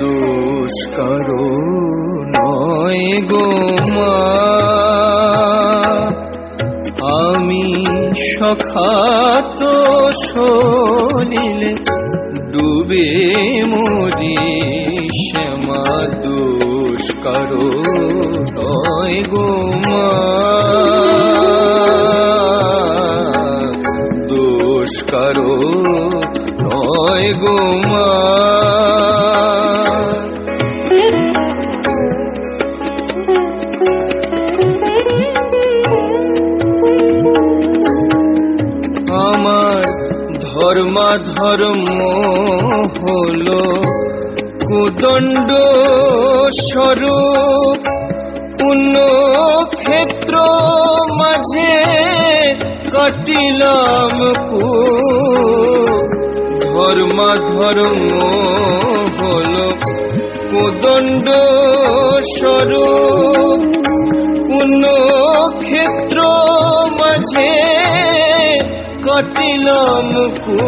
দুষ্কর, নয় গো মা। আমি সখাত সলিলে ডুবে মরি শ্যামা দুষ্কর, নয় গো মা। দুষ্কর, নয় গো মা। ধর্মা ধর্ম হলো কুদণ্ড স্বরূপ। পুণ্য ক্ষেত্র মাঝে কাটিলাম কু ধর্মা ধর্ম হলো কুদণ্ড স্বরূপ। পুণ্য ক্ষেত্র মাঝে কটিল মুকু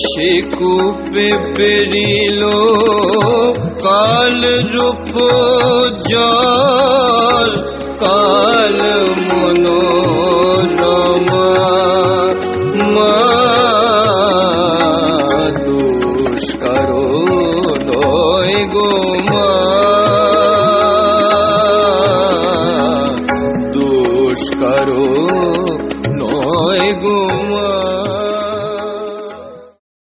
সে কূপে পেরিল কাল রূপ জল কাল মনোরমা। করো